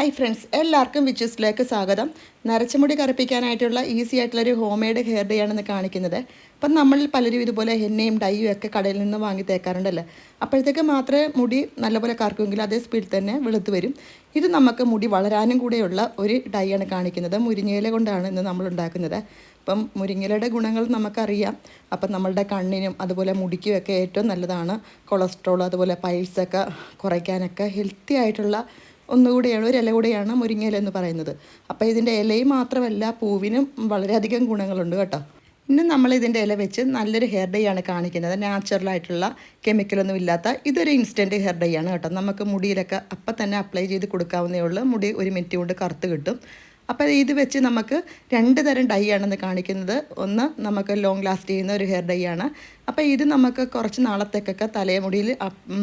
Hi friends എല്ലാവർക്കും വിച്ചസിലേക്ക് സ്വാഗതം. നരച്ചമുടി കറുപ്പിക്കാനായിട്ടുള്ള ഈസി ആയിട്ടുള്ളൊരു ഹോം മെയ്ഡ് ഹെയർ ഡേ ആണെന്ന് കാണിക്കുന്നത്. അപ്പം നമ്മൾ പലരും ഇതുപോലെ എണ്ണയും ഡൈയും ഒക്കെ കടയിൽ നിന്ന് വാങ്ങി തേക്കാറുണ്ടല്ലോ? അപ്പോഴത്തേക്ക് മാത്രമേ മുടി നല്ലപോലെ കറക്കുമെങ്കിൽ അതേ സ്പീഡിൽ തന്നെ വെളുത്ത് വരും. ഇത് നമുക്ക് മുടി വളരാനും കൂടെയുള്ള ഒരു ഡൈ ആണ് കാണിക്കുന്നത്. മുരിങ്ങയില കൊണ്ടാണ് ഇന്ന് നമ്മൾ ഉണ്ടാക്കുന്നത്. അപ്പം മുരിങ്ങയിലയുടെ ഗുണങ്ങൾ നമുക്കറിയാം. അപ്പം നമ്മളുടെ കണ്ണിനും അതുപോലെ മുടിക്കും ഒക്കെ ഏറ്റവും നല്ലതാണ്. കൊളസ്ട്രോൾ അതുപോലെ പൈൽസൊക്കെ കുറയ്ക്കാനൊക്കെ ഹെൽത്തി ആയിട്ടുള്ള ഒന്നുകൂടിയാണ് ഒരു ഇല കൂടെയാണ് ഇല എന്ന് പറയുന്നത്. അപ്പോൾ ഇതിന്റെ ഇലയും മാത്രമല്ല പൂവിനും വളരെയധികം ഗുണങ്ങളുണ്ട് കേട്ടോ. ഇന്ന് നമ്മൾ ഇതിന്റെ ഇല വെച്ച് നല്ലൊരു ഹെയർ ഡേ ആണ് കാണിക്കുന്നത്. നാച്ചുറലായിട്ടുള്ള കെമിക്കലൊന്നും ഇല്ലാത്ത ഇതൊരു ഇൻസ്റ്റന്റ് ഹെയർ ഡേ ആണ് കേട്ടോ. നമുക്ക് മുടിയിലൊക്കെ അപ്പം തന്നെ അപ്ലൈ ചെയ്ത് കൊടുക്കാവുന്നേ ഉള്ളൂ. മുടി ഒരു മിനിറ്റ് കൊണ്ട് കറുത്ത് കിട്ടും. അപ്പോൾ ഇത് വെച്ച് നമുക്ക് രണ്ട് തരം ഡൈ ആണെന്ന് കാണിക്കുന്നത്. ഒന്ന് നമുക്ക് ലോങ് ലാസ്റ്റ് ചെയ്യുന്ന ഒരു ഹെയർ ഡൈ ആണ്. അപ്പോൾ ഇത് നമുക്ക് കുറച്ച് നാളത്തേക്കൊക്കെ തലമുടിയിൽ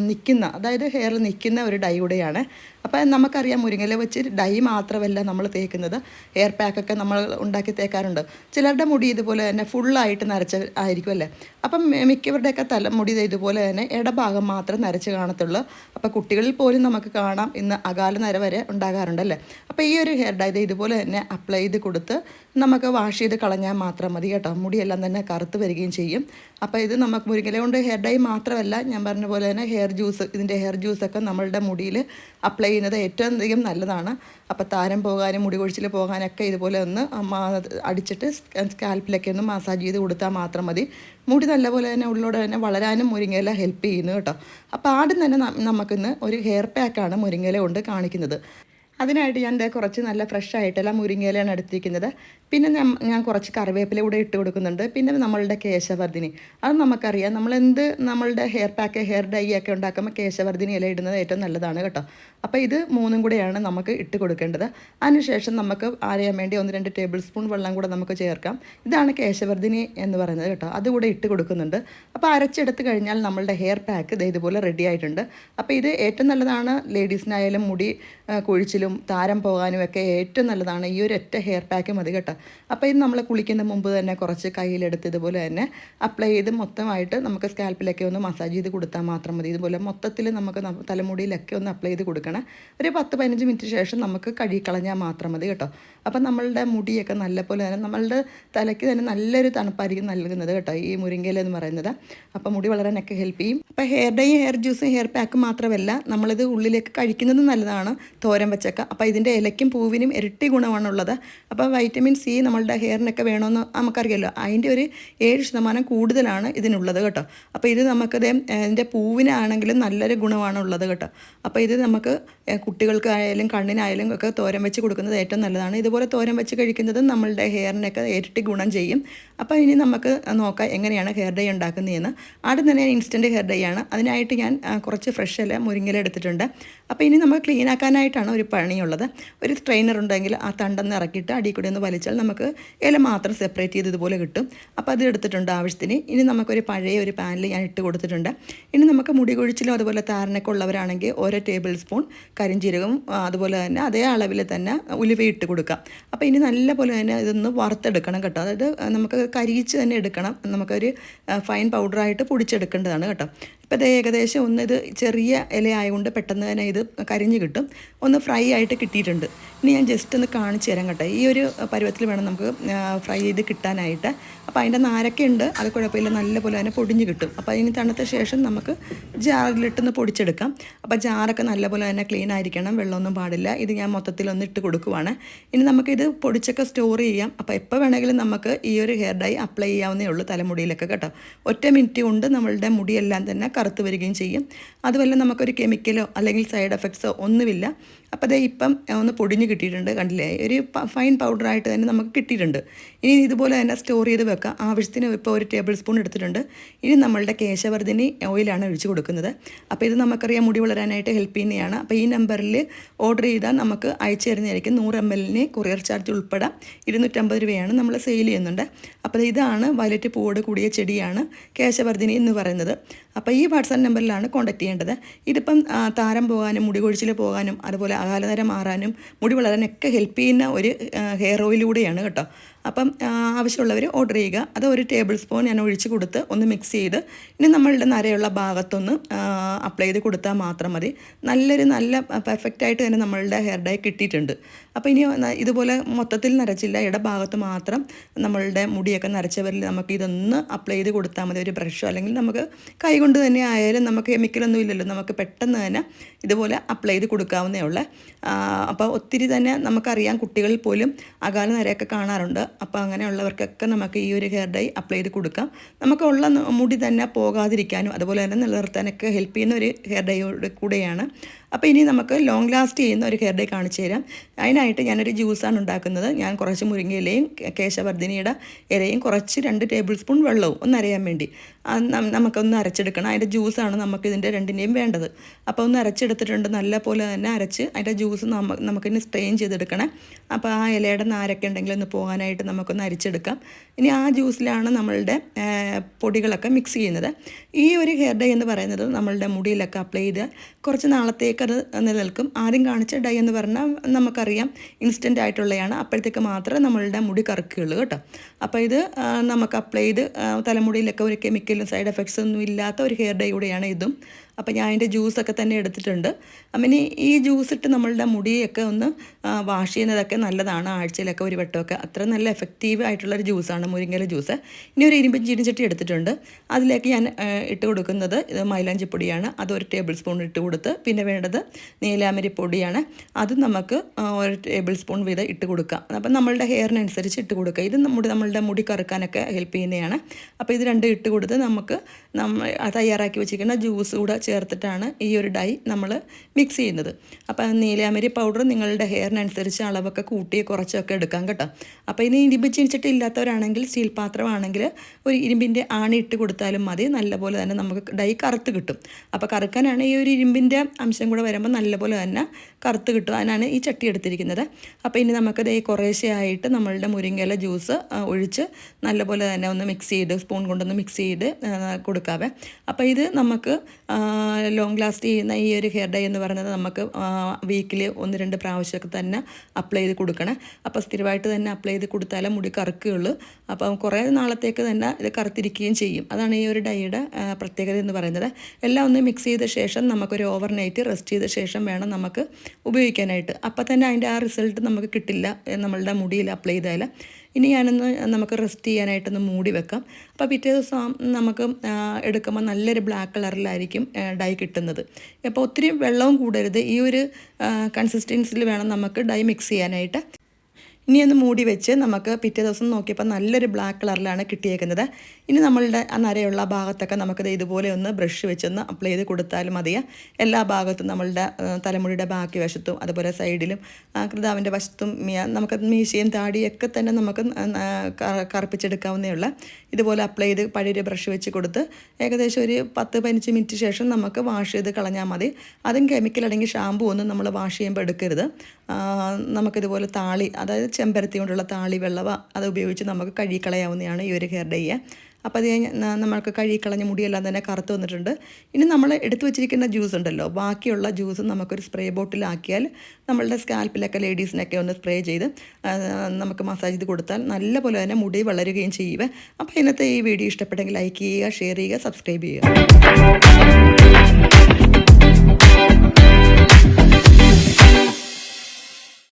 നിൽക്കുന്ന അതായത് ഹെയറിൽ നിൽക്കുന്ന ഒരു ഡൈ കൂടെയാണ്. അപ്പോൾ നമുക്കറിയാം മുരിങ്ങയില വെച്ച് ഡൈ മാത്രമല്ല നമ്മൾ തേക്കുന്നത്. ഹെയർ പാക്കൊക്കെ നമ്മൾ ഉണ്ടാക്കി തേക്കാറുണ്ട്. ചിലരുടെ മുടി ഇതുപോലെ തന്നെ ഫുള്ളായിട്ട് നരച്ച ആയിരിക്കും അല്ലേ? അപ്പം മിക്കവരുടെയൊക്കെ തലമുടി ഇതുപോലെ തന്നെ ഇടഭാഗം മാത്രം നരച്ച് കാണത്തുള്ളൂ. അപ്പോൾ കുട്ടികളിൽ പോലും നമുക്ക് കാണാം ഇന്ന് അകാല നര വരെ ഉണ്ടാകാറുണ്ടല്ലേ അപ്പോൾ ഈ ഒരു ഹെയർ ഡൈ ഇതുപോലെ തന്നെ അപ്ലൈ ചെയ്ത് കൊടുത്ത് നമുക്ക് വാഷ് ചെയ്ത് കളഞ്ഞാൽ മാത്രം മതി കേട്ടോ. മുടിയെല്ലാം തന്നെ കറുത്ത് വരികയും ചെയ്യും. അപ്പോൾ ഇത് നമുക്ക് മുരിങ്ങല കൊണ്ട് ഹെയർ ഡൈ മാത്രമല്ല ഞാൻ പറഞ്ഞ പോലെ തന്നെ ഹെയർ ജ്യൂസ് ഇതിന്റെ ഹെയർ ജ്യൂസൊക്കെ നമ്മളുടെ മുടിയിൽ അപ്ലൈ ചെയ്യുന്നത് ഏറ്റവും അധികം നല്ലതാണ്. അപ്പോൾ താരം പോകാനും മുടി കൊഴിച്ചിൽ പോകാനൊക്കെ ഇതുപോലെ ഒന്ന് അടിച്ചിട്ട് സ്കാൽപ്പിലൊക്കെ ഒന്ന് മസാജ് ചെയ്ത് കൊടുത്താൽ മാത്രം മതി. മുടി നല്ലപോലെ തന്നെ ഉള്ളിലൂടെ തന്നെ വളരാനും മുരിങ്ങയില ഹെൽപ്പ് ചെയ്യുന്നു കേട്ടോ. അപ്പോൾ ആദ്യം തന്നെ നമുക്കിന്ന് ഒരു ഹെയർ പാക്കാണ് മുരിങ്ങയില കൊണ്ട് കാണിക്കുന്നത്. അതിനായിട്ട് ഞാൻ കുറച്ച് നല്ല ഫ്രഷ് ആയിട്ടുള്ള മുരിങ്ങയിലാണ് എടുത്തിരിക്കുന്നത്. പിന്നെ ഞാൻ കുറച്ച് കറിവേപ്പില കൂടെ ഇട്ട് കൊടുക്കുന്നുണ്ട്. പിന്നെ നമ്മളുടെ കേശവർദ്ധിനി. അത് നമുക്കറിയാം. നമ്മൾ എന്ത് നമ്മളുടെ ഹെയർ പാക്ക് ഹെയർ ഡൈ ഒക്കെ ഉണ്ടാക്കുമ്പോൾ കേശവർദ്ധിനി ഇല ഇടുന്നത് ഏറ്റവും നല്ലതാണ് കേട്ടോ. അപ്പോൾ ഇത് മൂന്നും കൂടെയാണ് നമുക്ക് ഇട്ട് കൊടുക്കേണ്ടത്. അതിനുശേഷം നമുക്ക് അറിയാൻ വേണ്ടി ഒന്ന് രണ്ട് ടേബിൾ സ്പൂൺ വെള്ളം കൂടെ നമുക്ക് ചേർക്കാം. ഇതാണ് കേശവർദ്ധിനി എന്ന് പറയുന്നത് കേട്ടോ. അതുകൂടെ ഇട്ട് കൊടുക്കുന്നുണ്ട്. അപ്പോൾ അരച്ചെടുത്ത് കഴിഞ്ഞാൽ നമ്മളുടെ ഹെയർ പാക്ക് ഇതുപോലെ റെഡി ആയിട്ടുണ്ട്. അപ്പോൾ ഇത് ഏറ്റവും നല്ലതാണ്. ലേഡീസിനായാലും മുടി കുഴിച്ചിലും താരം പോകാനും ഒക്കെ ഏറ്റവും നല്ലതാണ്. ഈ ഒരു ഒറ്റ ഹെയർ പാക്ക് മതി കേട്ടോ. അപ്പോൾ ഇത് നമ്മൾ കുളിക്കുന്ന മുമ്പ് തന്നെ കുറച്ച് കയ്യിലെടുത്ത് ഇതുപോലെ തന്നെ അപ്ലൈ ചെയ്ത് മൊത്തമായിട്ട് നമുക്ക് സ്കാൽപ്പിലൊക്കെ ഒന്ന് മസാജ് ചെയ്ത് കൊടുത്താൽ മാത്രം മതി. ഇതുപോലെ മൊത്തത്തിൽ നമുക്ക് തലമുടിയിലൊക്കെ ഒന്ന് അപ്ലൈ ചെയ്ത് കൊടുക്കണം. ഒരു പത്ത് പതിനഞ്ച് മിനിറ്റ് ശേഷം നമുക്ക് കഴുകിക്കളഞ്ഞാൽ മാത്രം മതി കേട്ടോ. അപ്പം നമ്മളുടെ മുടിയൊക്കെ നല്ലപോലെ തന്നെ നമ്മളുടെ തലയ്ക്ക് തന്നെ നല്ലൊരു തണുപ്പായിരിക്കും നൽകുന്നത് കേട്ടോ ഈ മുരിങ്ങയില എന്ന് പറയുന്നത്. അപ്പോൾ മുടി വളരാനൊക്കെ ഹെൽപ്പ് ചെയ്യും. അപ്പോൾ ഹെയർ ഡൈ ഹെയർ ജ്യൂസും ഹെയർ പാക്ക് മാത്രമല്ല നമ്മളിത് ഉള്ളിലേക്ക് കഴിക്കുന്നത് നല്ലതാണ്. തോരൻ വെച്ചൊക്കെ അപ്പോൾ ഇതിന്റെ ഇലയ്ക്കും പൂവിനും ഇരട്ടി ഗുണമാണുള്ളത്. അപ്പോൾ വൈറ്റമിൻ സി നമ്മളുടെ ഹെയറിനൊക്കെ വേണമെന്ന് നമുക്കറിയാമല്ലോ അതിന്റെ ഒരു ഏഴ് ശതമാനം കൂടുതലാണ് ഇതിനുള്ളത് കേട്ടോ. അപ്പോൾ ഇത് നമുക്കത് ഇതിന്റെ പൂവിനാണെങ്കിലും നല്ലൊരു ഗുണമാണുള്ളത് കേട്ടോ. അപ്പോൾ ഇത് നമുക്ക് കുട്ടികൾക്കായാലും കണ്ണിനായാലും ഒക്കെ തോരൻ വെച്ച് കൊടുക്കുന്നത് ഏറ്റവും നല്ലതാണ്. ഇതുപോലെ തോരൻ വെച്ച് കഴിക്കുന്നതും നമ്മളുടെ ഹെയറിനൊക്കെ ഇരട്ടി ഗുണം ചെയ്യും. അപ്പോൾ ഇനി നമുക്ക് നോക്കാം എങ്ങനെയാണ് ഹെയർ ഡൈ ഉണ്ടാക്കുന്നതെന്ന്. ആദ്യം തന്നെ ഇൻസ്റ്റന്റ് ഹെയർ ഡൈ ആണ്. അതിനായിട്ട് ഞാൻ കുറച്ച് ഫ്രഷ് ഇല മുരിങ്ങല എടുത്തിട്ടുണ്ട്. അപ്പോൾ ഇനി നമുക്ക് ക്ലീൻ ആക്കാനായിട്ടാണ് ഒരു പണിയുള്ളത്. ഒരു സ്ട്രെയിനർ ഉണ്ടെങ്കിൽ ആ തണ്ടെന്ന് ഇറക്കിയിട്ട് അടി കൂടി ഒന്ന് വലിച്ചാൽ നമുക്ക് ഇല മാത്രം സെപ്പറേറ്റ് ചെയ്ത് ഇതുപോലെ കിട്ടും. അപ്പോൾ അത് എടുത്തിട്ടുണ്ട് ആവശ്യത്തിന്. ഇനി നമുക്കൊരു പഴയ ഒരു പാനിൽ ഞാൻ ഇട്ട് കൊടുത്തിട്ടുണ്ട്. ഇനി നമുക്ക് മുടി കൊഴിച്ചിലും അതുപോലെ താരനൊക്കെ ഉള്ളവരാണെങ്കിൽ ഓരോ ടേബിൾ സ്പൂൺ കരിഞ്ചീരകം അതുപോലെ തന്നെ അതേ അളവിൽ തന്നെ ഉലുവ ഇട്ട് കൊടുക്കാം. അപ്പോൾ ഇനി നല്ല പോലെ തന്നെ ഇതൊന്ന് വറുത്തെടുക്കണം കേട്ടോ. അതായത് നമുക്ക് കരിയിച്ച് തന്നെ എടുക്കണം. നമുക്കൊരു ഫൈൻ പൗഡറായിട്ട് പൊടിച്ചെടുക്കേണ്ടതാണ് കേട്ടോ. ഇപ്പോൾ ഇത് ഏകദേശം ഒന്ന് ഇത് ചെറിയ ഇല ആയതുകൊണ്ട് പെട്ടെന്ന് തന്നെ ഇത് കരിഞ്ഞ് കിട്ടും. ഒന്ന് ഫ്രൈ ആയിട്ട് കിട്ടിയിട്ടുണ്ട്. ഇനി ഞാൻ ജസ്റ്റ് ഒന്ന് കാണിച്ചു തരാം കേട്ടോ. ഈ ഒരു പരുവത്തിൽ വേണം നമുക്ക് ഫ്രൈ ചെയ്ത് കിട്ടാനായിട്ട്. അപ്പോൾ അതിന്റെ നാരൊക്കെ ഉണ്ട് അത് കുഴപ്പമില്ല. നല്ലപോലെ തന്നെ പൊടിഞ്ഞ് കിട്ടും. അപ്പോൾ അതിന് തണുത്ത ശേഷം നമുക്ക് ജാറിലിട്ടൊന്ന് പൊടിച്ചെടുക്കാം. അപ്പോൾ ജാറൊക്കെ നല്ലപോലെ തന്നെ ക്ലീൻ ആയിരിക്കണം. വെള്ളമൊന്നും പാടില്ല. ഇത് ഞാൻ മൊത്തത്തിലൊന്ന് ഇട്ട് കൊടുക്കുവാണ്. ഇനി നമുക്കിത് പൊടിച്ചൊക്കെ സ്റ്റോർ ചെയ്യാം. അപ്പോൾ എപ്പോൾ വേണമെങ്കിലും നമുക്ക് ഈ ഒരു ഹെയർ ഡൈ അപ്ലൈ ചെയ്യാവുന്നേ ഉള്ളൂ തലമുടിയിലൊക്കെ കേട്ടോ. ഒറ്റ മിനിറ്റ് കൊണ്ട് നമ്മളുടെ മുടിയെല്ലാം തന്നെ കറുത്ത് വരികയും ചെയ്യും. അതുപോലെ നമുക്കൊരു കെമിക്കലോ അല്ലെങ്കിൽ സൈഡ് എഫക്ട്സോ ഒന്നുമില്ല. അപ്പോൾ അതേ ഇപ്പം ഒന്ന് പൊടിഞ്ഞ് കിട്ടിയിട്ടുണ്ട് കണ്ടില്ലേ? ഒരു ഫൈൻ പൗഡറായിട്ട് തന്നെ നമുക്ക് കിട്ടിയിട്ടുണ്ട്. ഇനി ഇതുപോലെ തന്നെ സ്റ്റോർ ചെയ്ത് വെക്കാം. ആവശ്യത്തിന് ഇപ്പോൾ ഒരു ടേബിൾ സ്പൂൺ എടുത്തിട്ടുണ്ട്. ഇനി നമ്മളുടെ കേശവർദ്ധിനി ഓയിലാണ് ഒഴിച്ച് കൊടുക്കുന്നത്. അപ്പോൾ ഇത് നമുക്കറിയാം മുടി വളരാനായിട്ട് ഹെൽപ്പ് ചെയ്യുന്നതാണ്. അപ്പോൾ ഈ നമ്പറിൽ ഓർഡർ ചെയ്താൽ നമുക്ക് അയച്ചു തരുന്നതായിരിക്കും. നൂറ് എം എല്ലിന് കൊറിയർ ചാർജ് ഉൾപ്പെടെ ഇരുന്നൂറ്റമ്പത് രൂപയാണ് നമ്മൾ സെയിൽ ചെയ്യുന്നുണ്ട്. അപ്പോൾ ഇതാണ് വയലറ്റ് പൂവോട് കൂടിയ ചെടിയാണ് കേശവർദ്ധിനി എന്ന് പറയുന്നത്. അപ്പോൾ ഈ വാട്സാപ്പ് നമ്പറിലാണ് കോൺടാക്ട് ചെയ്യേണ്ടത്. ഇതിപ്പം താരം പോകാനും മുടി കൊഴിച്ചിൽ പോകാനും അതുപോലെ അകാലനര മാറാനും മുടി വളരാനൊക്കെ ഹെൽപ്പ് ചെയ്യുന്ന ഒരു ഹെയർ ഓയിലൂടെയാണ് കേട്ടോ. അപ്പം ആവശ്യമുള്ളവർ ഓർഡർ ചെയ്യുക. അത് ഒരു ടേബിൾ സ്പൂൺ ഞാൻ ഒഴിച്ച് കൊടുത്ത് ഒന്ന് മിക്സ് ചെയ്ത് ഇനി നമ്മളുടെ നരയുള്ള ഭാഗത്തൊന്ന് അപ്ലൈ ചെയ്ത് കൊടുത്താൽ മാത്രം മതി. നല്ലൊരു നല്ല പെർഫെക്റ്റ് ആയിട്ട് തന്നെ നമ്മളുടെ ഹെയർ ഡൈ കിട്ടിയിട്ടുണ്ട്. അപ്പോൾ ഇനി ഇതുപോലെ മൊത്തത്തിൽ നരച്ചില്ല ഇടഭാഗത്ത് മാത്രം നമ്മളുടെ മുടിയൊക്കെ നരച്ചവരിൽ നമുക്ക് ഇതൊന്ന് അപ്ലൈ ചെയ്ത് കൊടുത്താൽ മതി. ഒരു ബ്രഷോ അല്ലെങ്കിൽ നമുക്ക് കൈകൊണ്ട് തന്നെ ആയാലും നമുക്ക് കെമിക്കലൊന്നും ഇല്ലല്ലോ. നമുക്ക് പെട്ടെന്ന് തന്നെ ഇതുപോലെ അപ്ലൈ ചെയ്ത് കൊടുക്കാവുന്നേ ഉള്ളൂ. അപ്പോൾ ഒത്തിരി തന്നെ നമുക്കറിയാം കുട്ടികളിൽ പോലും അകാല നരയൊക്കെ കാണാറുണ്ട്. അപ്പോൾ അങ്ങനെയുള്ളവർക്കൊക്കെ നമുക്ക് ഈ ഒരു ഹെയർ ഡൈ അപ്ലൈ ചെയ്ത് കൊടുക്കാം. നമുക്ക് ഉള്ള മുടി തന്നെ പോകാതിരിക്കാനും അതുപോലെ തന്നെ നിലനിർത്താനൊക്കെ ഹെൽപ്പ് ചെയ്യുന്ന ഒരു ഹെയർ ഡൈയോട് കൂടെയാണ്. അപ്പോൾ ഇനി നമുക്ക് ലോങ് ലാസ്റ്റ് ചെയ്യുന്ന ഒരു ഹെയർ ഡേ കാണിച്ചു തരാം. അതിനായിട്ട് ഞാനൊരു ജ്യൂസാണ് ഉണ്ടാക്കുന്നത്. ഞാൻ കുറച്ച് മുരിങ്ങയിലയും കേശവർദ്ധിനിയുടെ ഇലയും കുറച്ച് രണ്ട് ടേബിൾ സ്പൂൺ വെള്ളവും ഒന്ന് അരയാൻ വേണ്ടി. നമുക്കൊന്ന് അരച്ചെടുക്കണം. അതിന്റെ ജ്യൂസാണ് നമുക്ക് ഇതിന്റെ രണ്ടിന്റെയും വേണ്ടത്. അപ്പോൾ ഒന്ന് അരച്ചെടുത്തിട്ടുണ്ട്. നല്ല പോലെ തന്നെ അരച്ച് അതിന്റെ ജ്യൂസ് നമുക്ക് നമുക്കിനി സ്ട്രെയിൻ ചെയ്തെടുക്കണം. അപ്പോൾ ആ ഇലയുടെ നാരൊക്കെ ഉണ്ടെങ്കിൽ ഒന്ന് പോകാനായിട്ട് നമുക്കൊന്ന് അരിച്ചെടുക്കാം. ഇനി ആ ജ്യൂസിലാണ് നമ്മളുടെ പൊടികളൊക്കെ മിക്സ് ചെയ്യുന്നത്. ഈ ഒരു ഹെയർ ഡേ എന്ന് പറയുന്നത് നമ്മളുടെ മുടിയിലൊക്കെ അപ്ലൈ ചെയ്ത് കുറച്ച് നാളത്തേക്ക് അത് നിലനിൽക്കും. ആദ്യം കാണിച്ച ഡൈ എന്ന് പറഞ്ഞാൽ നമുക്കറിയാം ഇൻസ്റ്റന്റ് ആയിട്ടുള്ളതാണ് അപ്പോഴത്തേക്ക് മാത്രമേ നമ്മളുടെ മുടി കറുക്കുകയുള്ളൂ കേട്ടോ. അപ്പോൾ ഇത് നമുക്ക് അപ്ലൈ ചെയ്ത് തലമുടിയിലൊക്കെ ഒരു കെമിക്കലും സൈഡ് എഫക്ട്സ് ഒന്നും ഇല്ലാത്ത ഒരു ഹെയർ ഡൈ കൂടെയാണ് ഇതും. അപ്പോൾ ഞാൻ അതിന്റെ ജ്യൂസൊക്കെ തന്നെ എടുത്തിട്ടുണ്ട്. ഇനി ഈ ജ്യൂസ് ഇട്ട് നമ്മളുടെ മുടിയൊക്കെ ഒന്ന് വാഷ് ചെയ്യുന്നതൊക്കെ നല്ലതാണ്. ആഴ്ചയിലൊക്കെ ഒരു വട്ടമൊക്കെ. അത്ര നല്ല എഫക്റ്റീവ് ആയിട്ടുള്ളൊരു ജ്യൂസാണ് മുരിങ്ങല ജ്യൂസ് ഇനി ഒരു ഇരുമ്പൻ ചീനിച്ചട്ടി എടുത്തിട്ടുണ്ട്. അതിലേക്ക് ഞാൻ ഇട്ട് കൊടുക്കുന്നത് ഇത് മൈലാഞ്ചിപ്പൊടിയാണ്. അത് ഒരു ടേബിൾ സ്പൂൺ ഇട്ട് കൊടുത്ത് പിന്നെ വേണ്ടത് നീലാമരി പൊടിയാണ്. അത് നമുക്ക് ഒരു ടേബിൾ സ്പൂൺ വീതം ഇട്ട് കൊടുക്കാം. അപ്പം നമ്മളുടെ ഹെയറിനനുസരിച്ച് ഇട്ട് കൊടുക്കുക ഇത് നമ്മുടെ നമ്മളുടെ മുടി കറുക്കാനൊക്കെ ഹെൽപ്പ് ചെയ്യുന്നതാണ്. അപ്പോൾ ഇത് രണ്ടും ഇട്ട് കൊടുത്ത് നമുക്ക് നമ്മൾ തയ്യാറാക്കി വെച്ചിരിക്കുന്ന ജ്യൂസ് കൂടെ ചേർത്തിട്ടാണ് ഈ ഒരു ഡൈ നമ്മൾ മിക്സ് ചെയ്യുന്നത്. അപ്പോൾ നീലാമരി പൗഡർ നിങ്ങളുടെ ഹെയറിനനുസരിച്ച് അളവൊക്കെ കൂട്ടി കുറച്ചൊക്കെ എടുക്കാം കേട്ടോ. അപ്പോൾ ഇനി ഇരുമ്പ് ചീനിച്ചിട്ട് ഇല്ലാത്തവരാണെങ്കിൽ സ്റ്റീൽ പാത്രമാണെങ്കിൽ ഒരു ഇരുമ്പിന്റെ ആണി ഇട്ട് കൊടുത്താലും മതി. നല്ലപോലെ തന്നെ നമുക്ക് ഡൈ കറുത്ത് കിട്ടും. അപ്പോൾ കറുക്കാനാണ് ഈ ഒരു ഇരുമ്പിന്റെ അംശം കൂടെ വരുമ്പോൾ നല്ലപോലെ തന്നെ കറുത്ത് കിട്ടും അതിനാണ് ഈ ചട്ടി എടുത്തിരിക്കുന്നത്. അപ്പോൾ ഇനി നമുക്കത് ഈ കുറേശ്ശെയായിട്ട് നമ്മളുടെ മുരിങ്ങയില ജ്യൂസ് ഒഴിച്ച് നല്ലപോലെ തന്നെ ഒന്ന് മിക്സ് ചെയ്ത് സ്പൂൺ കൊണ്ടൊന്ന് മിക്സ് ചെയ്ത് കൊടുക്കാവേ. അപ്പോൾ ഇത് നമുക്ക് ലോങ് ലാസ്റ്റ് ചെയ്യുന്ന ഈ ഒരു ഹെയർ ഡൈ എന്ന് പറയുന്നത് നമുക്ക് വീക്കിൽ ഒന്ന് രണ്ട് പ്രാവശ്യമൊക്കെ തന്നെ അപ്ലൈ ചെയ്ത് കൊടുക്കണം. അപ്പോൾ സ്ഥിരമായിട്ട് തന്നെ അപ്ലൈ ചെയ്ത് കൊടുത്താലേ മുടി കറക്കുകയുള്ളൂ. അപ്പം കുറേ നാളത്തേക്ക് തന്നെ ഇത് കറുത്തിരിക്കുകയും ചെയ്യും. അതാണ് ഈ ഒരു ഡൈയുടെ പ്രത്യേകത എന്ന് പറയുന്നത്. എല്ലാം ഒന്ന് മിക്സ് ചെയ്ത ശേഷം നമുക്കൊരു ഓവർ നൈറ്റ് റെസ്റ്റ് ചെയ്ത ശേഷം വേണം നമുക്ക് ഉപയോഗിക്കാനായിട്ട്. അപ്പം തന്നെ അതിന്റെ ആ റിസൾട്ട് നമുക്ക് കിട്ടില്ല നമ്മളുടെ മുടിയിൽ അപ്ലൈ ചെയ്താൽ ഇനി ഞാനൊന്ന് നമുക്ക് റെസ്റ്റ് ചെയ്യാനായിട്ടൊന്ന് മൂടി വെക്കാം. അപ്പോൾ പിറ്റേ ദിവസം നമുക്ക് എടുക്കുമ്പോൾ നല്ലൊരു ബ്ലാക്ക് കളറിലായിരിക്കും ഡൈ കിട്ടുന്നത്. അപ്പോൾ ഒത്തിരി വെള്ളവും കൂടരുത്. ഈ ഒരു കൺസിസ്റ്റൻസിൽ വേണം നമുക്ക് ഡൈ മിക്സ് ചെയ്യാനായിട്ട്. ഇനി ഒന്ന് മൂടി വെച്ച് നമുക്ക് പിറ്റേ ദിവസം നോക്കിയപ്പോൾ നല്ലൊരു ബ്ലാക്ക് കളറിലാണ് കിട്ടിയേക്കുന്നത്. ഇനി നമ്മളുടെ ആ നരയുള്ള ഭാഗത്തൊക്കെ നമുക്കത് ഇതുപോലെ ഒന്ന് ബ്രഷ് വെച്ചൊന്ന് അപ്ലൈ ചെയ്ത് കൊടുത്താലും മതിയാ എല്ലാ ഭാഗത്തും നമ്മളുടെ തലമുടിയുടെ ബാക്കി വശത്തും അതുപോലെ സൈഡിലും കൃതാവിന്റെ വശത്തും നമുക്ക് മീശയും താടിയൊക്കെ തന്നെ നമുക്ക് കറുപ്പിച്ചെടുക്കാവുന്നേ ഉള്ളൂ. ഇതുപോലെ അപ്ലൈ ചെയ്ത് പഴയൊരു ബ്രഷ് വെച്ച് കൊടുത്ത് ഏകദേശം ഒരു പത്ത് പതിനഞ്ച് മിനിറ്റ് ശേഷം നമുക്ക് വാഷ് ചെയ്ത് കളഞ്ഞാൽ മതി. അതും കെമിക്കൽ അടങ്ങിയ ഷാമ്പു ഒന്നും നമ്മൾ വാഷ് ചെയ്യുമ്പോൾ എടുക്കരുത്. നമുക്കിതുപോലെ താളി അതായത് ചെമ്പരത്തി കൊണ്ടുള്ള താളി വെള്ളവ അത് ഉപയോഗിച്ച് നമുക്ക് കഴുകിക്കളയാവുന്നതാണ് ഈ ഒരു ഹെയർ ഡൈ. അപ്പോൾ അത് നമ്മൾക്ക് കഴുകിക്കളഞ്ഞ മുടിയെല്ലാം തന്നെ കറുത്ത് വന്നിട്ടുണ്ട്. ഇനി നമ്മൾ എടുത്തു വെച്ചിരിക്കുന്ന ജ്യൂസ് ഉണ്ടല്ലോ ബാക്കിയുള്ള ജ്യൂസ് നമുക്കൊരു സ്പ്രേ ബോട്ടിലാക്കിയാൽ നമ്മളുടെ സ്കാൽപ്പിലൊക്കെ ലേഡീസിനൊക്കെ ഒന്ന് സ്പ്രേ ചെയ്ത് നമുക്ക് മസാജ് ചെയ്ത് കൊടുത്താൽ നല്ല പോലെ തന്നെ മുടി വളരുകയും ചെയ്യുക അപ്പോൾ ഇന്നത്തെ ഈ വീഡിയോ ഇഷ്ടപ്പെട്ടെങ്കിൽ ലൈക്ക് ചെയ്യുക ഷെയർ ചെയ്യുക സബ്സ്ക്രൈബ് ചെയ്യുക.